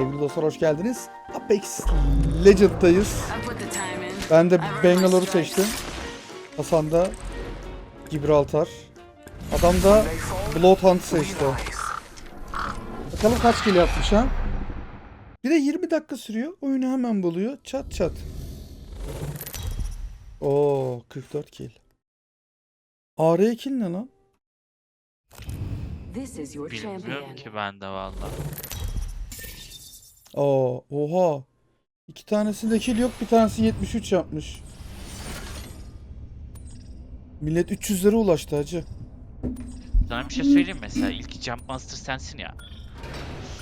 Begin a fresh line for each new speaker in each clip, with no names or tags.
Sevgili dostlar hoş geldiniz. Apex Legends'tayız. Ben de Bangalore'u seçtim. Hasan da Gibraltar. Adam da Bloodhunt seçti. Bakalım kaç kill yapmış ha? Bir de 20 dakika sürüyor. Oyunu hemen buluyor. Çat çat. Oo 44 kill. AR kill ne lan?
Bilmiyorum ki ben de valla.
Oo oha. İki tanesinde kill yok. Bir tanesi 73 yapmış. Millet 300'lere ulaştı hacı.
Sana bir şey söyleyeyim mesela ilk Jump Master sensin ya.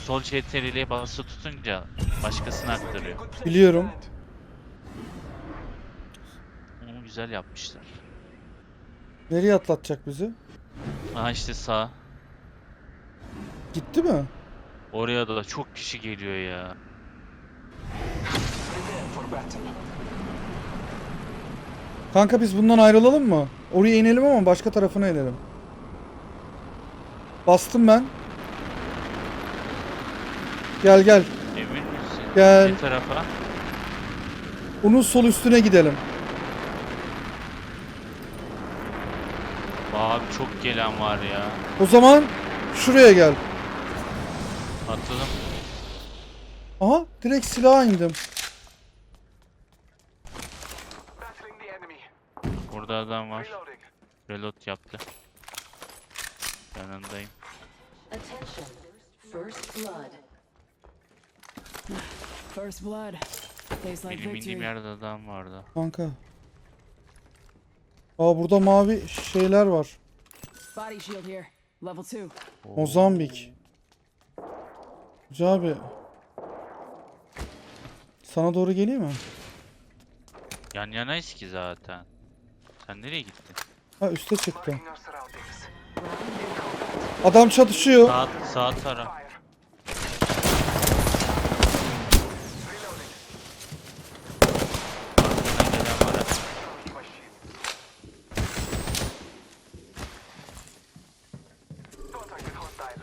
Sol CTRL'ye bası tutunca başkasını aktarıyor.
Biliyorum.
Onu güzel yapmışlar.
Nereye atlatacak bizi?
Aha işte sağ.
Gitti mi?
Oraya da çok kişi geliyor ya.
Kanka biz bundan ayrılalım mı? Oraya inelim ama başka tarafına inelim. Bastım ben. Gel gel.
Emin misin?
Gel.
Bir tarafa.
Onun sol üstüne gidelim.
Abi çok gelen var ya.
O zaman şuraya gel.
Atladım.
Aha direkt silaha indim.
Burada adam var. Reload yaptı. Yanındayım.
Attention. First blood.
First blood.
Benim indiğim yerde adam vardı.
Kanka. Aa burada mavi şeyler var.
Body shield here. Level two.
Mozambik. Hoca abi. Sana doğru geleyim mi?
Yan yanayız ki zaten. Sen nereye gittin?
Ha üste çıktı. Adam çatışıyor.
Sağ, sağ taraf. Arkadan gelen var ha.
Found a target.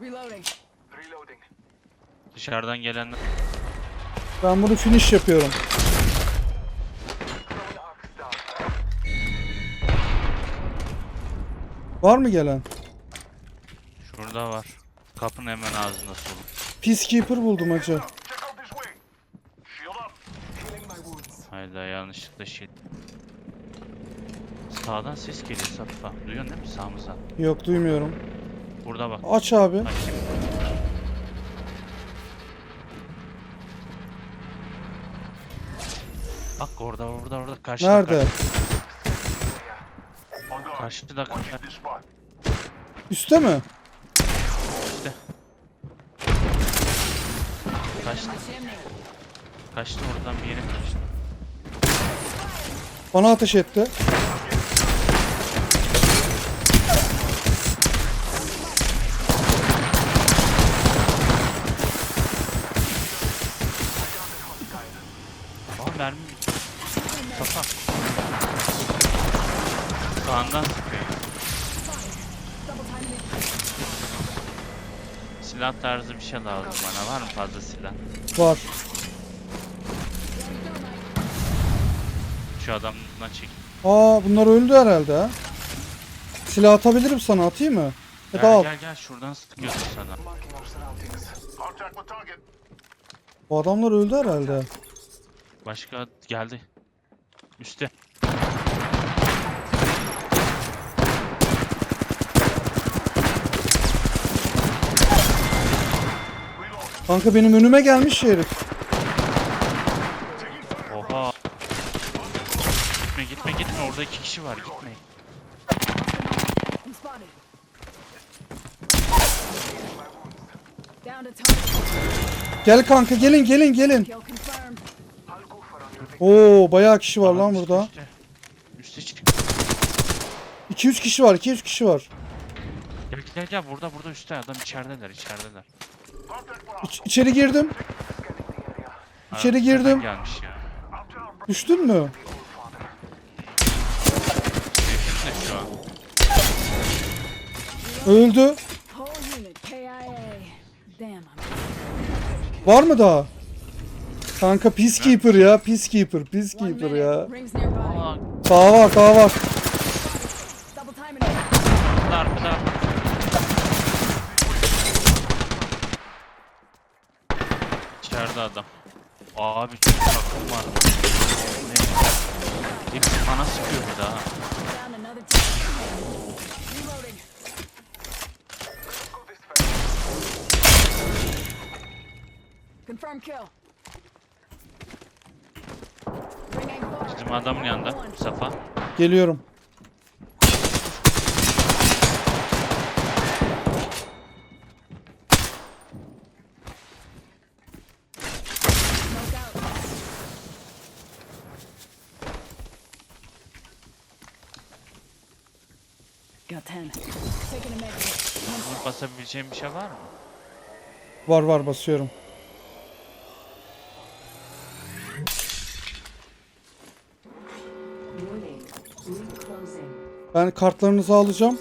Reloading.
Dışarıdan gelenler.
Ben bunu finish yapıyorum. Var mı gelen?
Şurada var. Kapının hemen ağzında solun.
Peacekeeper buldum hacı.
Hayda yanlışlıkla şey. Sağdan ses geliyor Safa. Duyuyorsun değil mi sağımızdan?
Yok duymuyorum.
Burada bak.
Aç abi.
Bak orada orada orada karşıda.
Nerede?
Karşıda karşıda.
Üste mi?
İşte. Kaçtı. Kaçtı oradan bir yere kaçtı.
Bana ateş etti.
Aa mermi bitti. Safa. Sağından sıkıyor. Silah tarzı bir şey lazım bana. Var mı fazla silah?
Var.
Şu adamdan çek.
Aa bunlar öldü herhalde ha. Silah atabilirim sana atayım mı? Da
Gel
al.
gel gel şuradan sıkıyorsun sana.
Bu adamlar öldü herhalde.
Başka geldi. Üste.
Kanka benim önüme gelmiş herif.
Oha. Gitme gitme gitme orada iki kişi var gitme.
Gel kanka gelin gelin gelin. Oo bayağı kişi var lan
Adam üstte,
burada.
Üste, çık.
2-3 kişi var 2-3 kişi var.
Gel gel gel burada burada üstte adam içerideler içerideler.
İç- içeri girdim. İçeri girdim.
Gelmiş ya.
Düştün mü?
Şu an.
Öldü.
Whole unit KIA. Damn, I'm
Var mı daha? Kanka Peacekeeper ya. Peacekeeper.
one
Peacekeeper
minute.
ya.
Rings nearby.
Aa,
Daha var daha var.
Adam. Abi çok takım var. Ne? Hepsi bana sıkıyor bir daha.
Confirm kill.
Bizim adamın yanında. Mustafa.
Geliyorum.
Basabileceğim bir şey var mı?
Var var basıyorum. Ben kartlarınızı alacağım.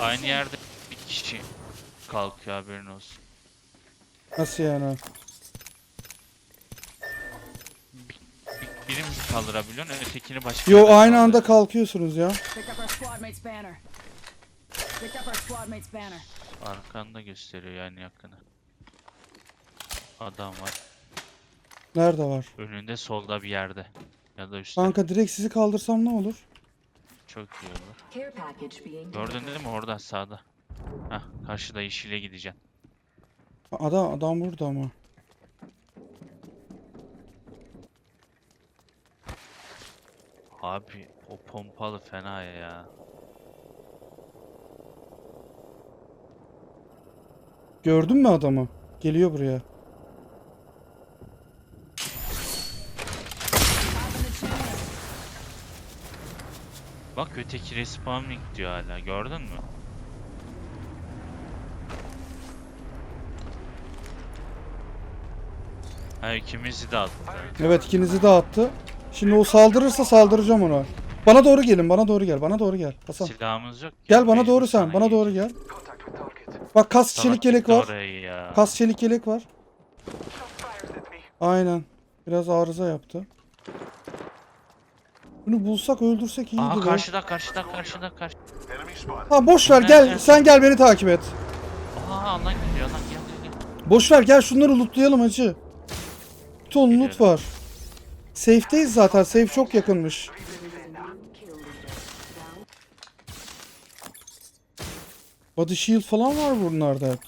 Aynı yerde bir kişi kalkıyor haberin olsun.
Nasıl yani?
Birimizi kaldırabiliyorsun, ötekini başka
Yo
yerden
aynı anda kalkıyorsunuz ya.
Picked up our squad mate's banner. Picked up our squad mate's banner.
Arkanda gösteriyor yani yakını. Adam var.
Nerede var?
Önünde solda bir yerde. Ya da üstte.
Kanka direkt sizi kaldırsam ne olur?
Çok iyi olur.
Care package being
Gördün değil mi orada sağda? Hah karşıda yeşile gideceksin.
Adam adam burada ama.
Abi o pompalı fena ya.
Gördün mü adamı? Geliyor buraya.
Bak öteki respawning diyor hala gördün mü? Ha ikimizi de attı.
Evet ikinizi de attı. Şimdi o saldırırsa saldıracağım ona. Bana doğru gelin, bana doğru gel, bana doğru gel. Hasan.
Silahımız yok. ki,
Gel bana
mecbur
doğru
sana
sen, bana doğru gel. Bak kas
Salak
çelik yelek
gitti
var.
oraya ya.
Kas çelik yelek var. Aynen. Biraz arıza yaptı. Bunu bulsak öldürsek iyiydi
Aha
be.
karşıda karşıda karşıda karşı.
Ha boş ver gel,
Nerede?
sen gel beni takip et.
Aa alan geliyor lan gel gel gel.
Boş ver gel şunları lootlayalım hacı. Bir ton loot var. Safe'deyiz zaten. Safe çok yakınmış. Body shield falan var bunlarda.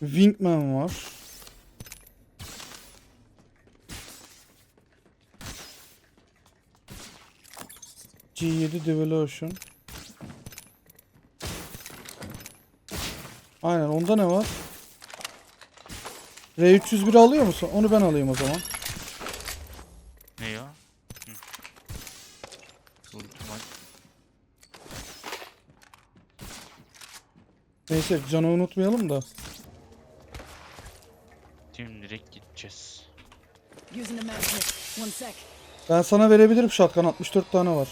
Wingman var. G7 Devolution. Aynen onda ne var? R301 alıyor musun? Onu ben alayım o zaman.
Ne ya? Hı. Ultimat.
Neyse canı unutmayalım da.
Şimdi direkt gideceğiz.
Ben sana verebilirim shotgun 64 tane var.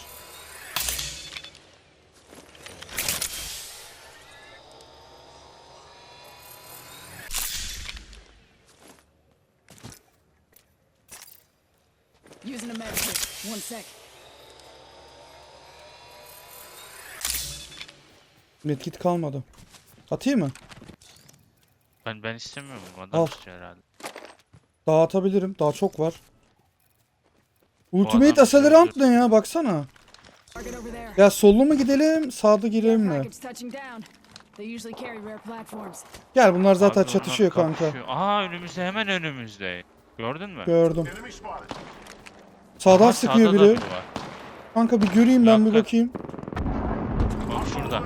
Medkit kalmadı. Atayım mı?
Ben ben istemiyorum adam
Al.
istiyor herhalde.
Daha atabilirim. Daha çok var.
adam
Ultimate Accelerant
söylüyor.
ne ya? Baksana.
Target over there.
Ya sollu mu gidelim, sağda girelim mi?
package touching down. They usually carry rare platforms.
Gel bunlar zaten
Abi onlar
çatışıyor kanka.
kapışıyor. Aha önümüzde hemen önümüzde. Gördün mü?
Gördüm. Sağdan
Aha,
sıkıyor
sağda da
biri.
biri var.
Kanka bir göreyim ben bir
Yakın.
bakayım.
Bak şurada.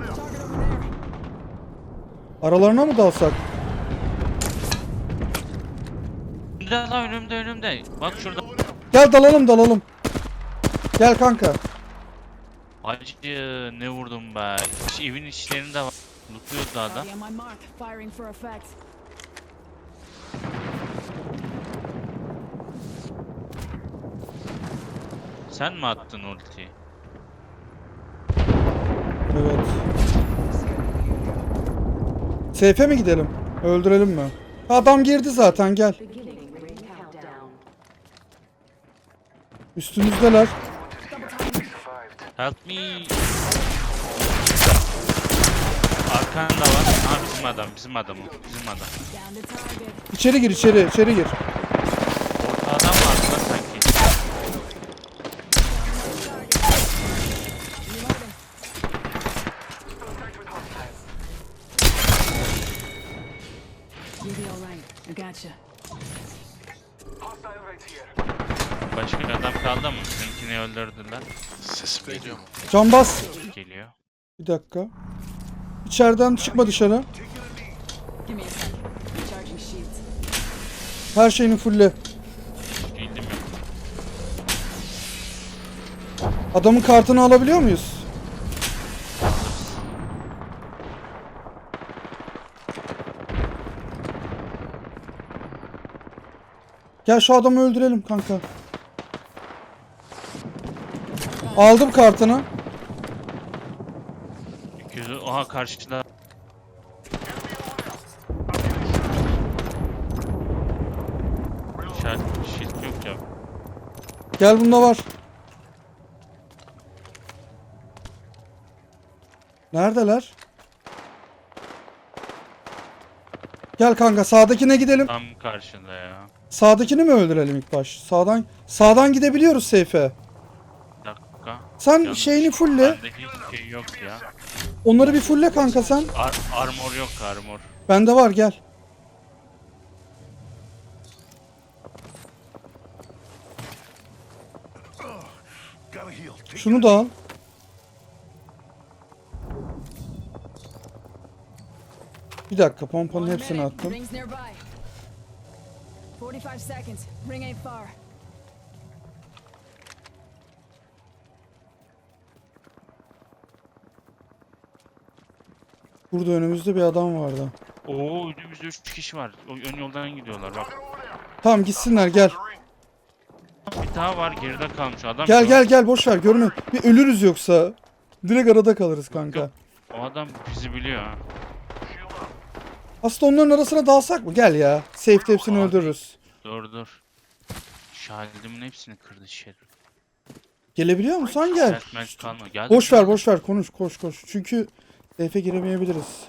Aralarına mı dalsak?
Önümde lan önümde önümde. Bak şurada.
Gel dalalım dalalım. Gel kanka.
Hacı ne vurdum be. Şu evin içlerinde var. Lootluyordu adam. Sen mi attın ultiyi?
Evet. Seyfe mi gidelim? Öldürelim mi? Adam girdi zaten gel. Üstümüzdeler.
Help me. Arkanda var. Ha bizim adam, bizim adam o. Bizim adam.
İçeri gir içeri içeri gir.
Öldürdüler.
Sesim geliyor mu?
Can bas.
Geliyor.
Bir dakika. İçeriden çıkma dışarı. Her şeyini fulle.
Bildim yok.
Adamın kartını alabiliyor muyuz? Gel şu adamı öldürelim kanka. Aldım kartını.
200 oha karşıda. Şart shield yok ya.
Gel bunda var. Neredeler? Gel kanka sağdakine gidelim.
Tam karşında ya.
Sağdakini mi öldürelim ilk baş? Sağdan sağdan gidebiliyoruz Seyfe. Sen
Yanlış.
şeyini fulle.
Bende hiçbir şey yok ya.
Onları bir fulle kanka sen.
Ar armor yok armor.
Bende var gel. Şunu da al. Bir dakika pompanın hepsini attım.
Rings nearby. 45 seconds. Ring ain't far.
Burada önümüzde bir adam vardı.
Oo önümüzde 3 kişi var. O ön yoldan gidiyorlar bak.
Tamam gitsinler gel.
Bir daha var geride kalmış adam.
Gel gel gel boş ver görme. Bir ölürüz yoksa. Direkt arada kalırız kanka.
Yok. O adam bizi biliyor ha.
Aslında onların arasına dalsak mı? Gel ya. Safe'de hepsini
Abi.
öldürürüz.
Dur dur. Şahidimin hepsini kırdı şerif.
Gelebiliyor musun? Sen gel.
Kalma.
Boş ver boş ver konuş koş koş. Çünkü Safe'e giremeyebiliriz.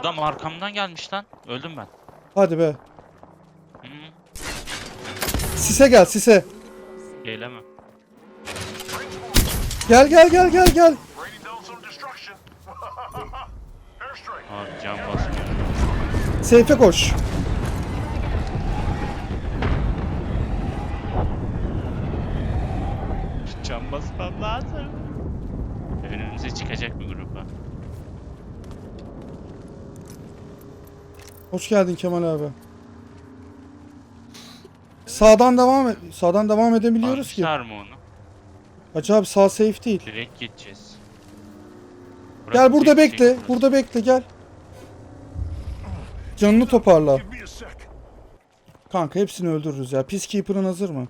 Adam arkamdan gelmiş lan. Öldüm ben.
Hadi be.
Hı,
Sise gel sise.
gelemem.
Gel gel gel gel gel.
Abi can basmıyor.
Safe'e koş.
Can basmam lazım. Önümüze çıkacak bir
Hoş geldin Kemal abi. Sağdan devam et. Sağdan devam edebiliyoruz ki.
Almışlar mı onu?
Hacı abi sağ safe değil.
Direkt geçeceğiz.
Gel burada bekle.
burası.
Burada bekle gel. Canını toparla. Kanka hepsini öldürürüz ya. Peacekeeper'ın hazır mı?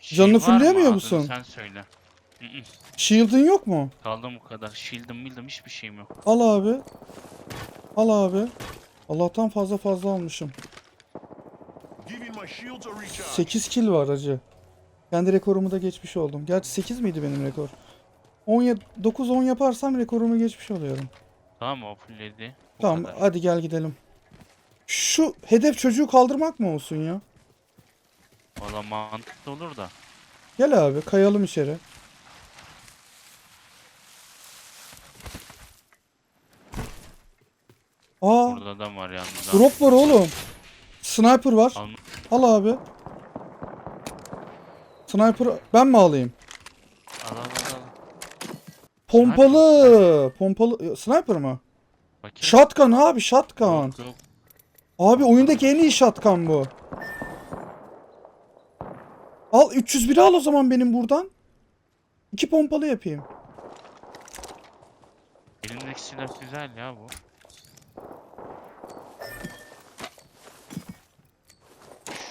Şey
Canını
Adını
musun?
Sen söyle.
Shield'ın yok mu?
Kaldım bu kadar. Shield'ım mildim hiçbir şeyim yok.
Al abi. Al abi. Allah'tan fazla fazla almışım. 8 kill var acı. Kendi rekorumu da geçmiş oldum. Gerçi 8 miydi benim rekor? 10 9 10 yaparsam rekorumu geçmiş oluyorum.
Tamam? O fullledi. Bu
Tamam
kadar.
hadi gel gidelim. Şu hedef çocuğu kaldırmak mı olsun ya?
Valla mantıklı olur da.
Gel abi kayalım içeri. Aa
Burada adam var yalnız.
drop var oğlum. Sniper var.
Al-
Al abi. Sniper ben mi alayım?
Al al al al.
Pompalı. Pompalı. Sniper mı?
Bakayım.
Shotgun abi shotgun.
Yok, yok.
Abi oyundaki en iyi shotgun bu. Al 301 al o zaman benim buradan. İki pompalı yapayım.
Elimdeki silah güzel ya bu.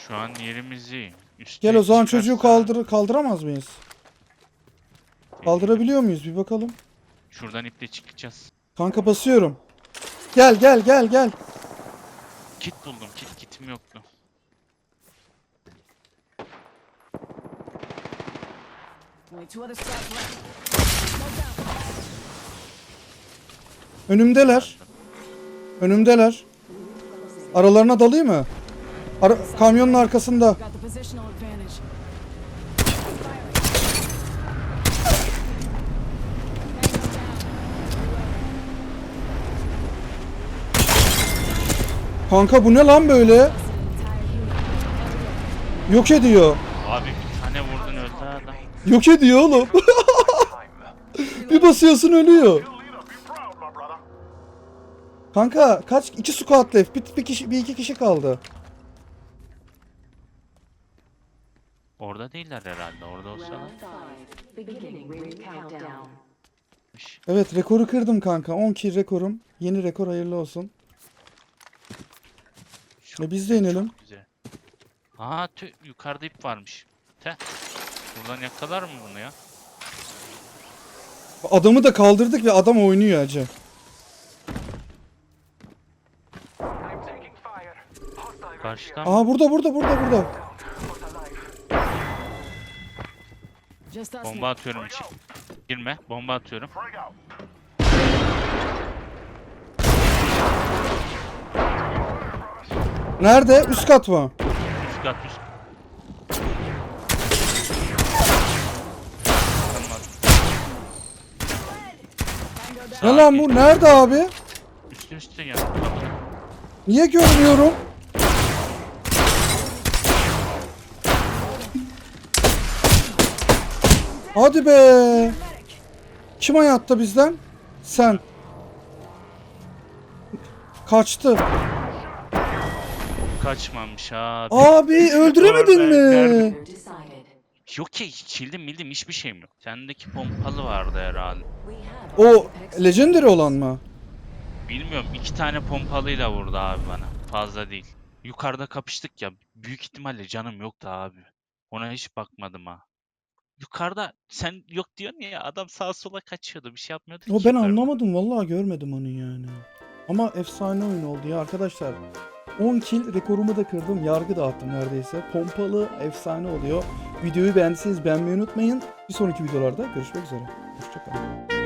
Şu an yerimiz iyi. Üste
Gel o zaman çocuğu
çıkarsa-
kaldır kaldıramaz mıyız? Kaldırabiliyor muyuz bir bakalım.
Şuradan iple çıkacağız.
Kanka basıyorum. Gel gel gel gel.
Kit buldum. Kit kitim yoktu.
Only two other squads left. Smoke out.
Önümdeler. Önümdeler. Aralarına dalayım mı? Ara kamyonun arkasında. Kanka bu ne lan böyle? Yok ediyor.
Abi bir tane vurdun öldü adam.
Yok ediyor oğlum. bir basıyorsun ölüyor. Kanka kaç? iki squad left. Bir, bir, kişi, bir iki kişi kaldı.
Orada değiller herhalde. Orada olsalar.
Evet rekoru kırdım kanka. 10 kill rekorum. Yeni rekor hayırlı olsun.
Çok
E biz de inelim.
Aa tüh yukarıda ip varmış. Te. Buradan yakalar mı bunu ya?
Adamı da kaldırdık ve adam oynuyor acı.
Karşıdan
Aa burada burada burada burada.
Just us
bomba atıyorum içi. Girme. Bomba atıyorum.
Nerede? Üst kat mı?
Üst kat üst. Tamam.
Ne
Sağa
lan bu? Nerede abi?
Üstü üstü ya.
Niye görmüyorum? Hadi be. Kim hayatta bizden? Sen. Kaçtı.
Kaçmamış abi.
Abi öldüremedin mi?
Yok ki kildim mildim hiçbir şeyim yok. Sendeki pompalı vardı herhalde.
O Legendary olan mı?
Bilmiyorum iki tane pompalıyla vurdu abi bana. Fazla değil. Yukarıda kapıştık ya. Büyük ihtimalle canım yoktu abi. Ona hiç bakmadım ha. Yukarıda sen yok diyorsun ya adam sağa sola kaçıyordu. Bir şey yapmıyordu
O ben anlamadım vallahi görmedim onu yani. Ama efsane oyun oldu ya arkadaşlar. 10 kill rekorumu da kırdım. Yargı dağıttım neredeyse. Pompalı efsane oluyor. Videoyu beğendiyseniz beğenmeyi unutmayın. Bir sonraki videolarda görüşmek üzere. Hoşçakalın.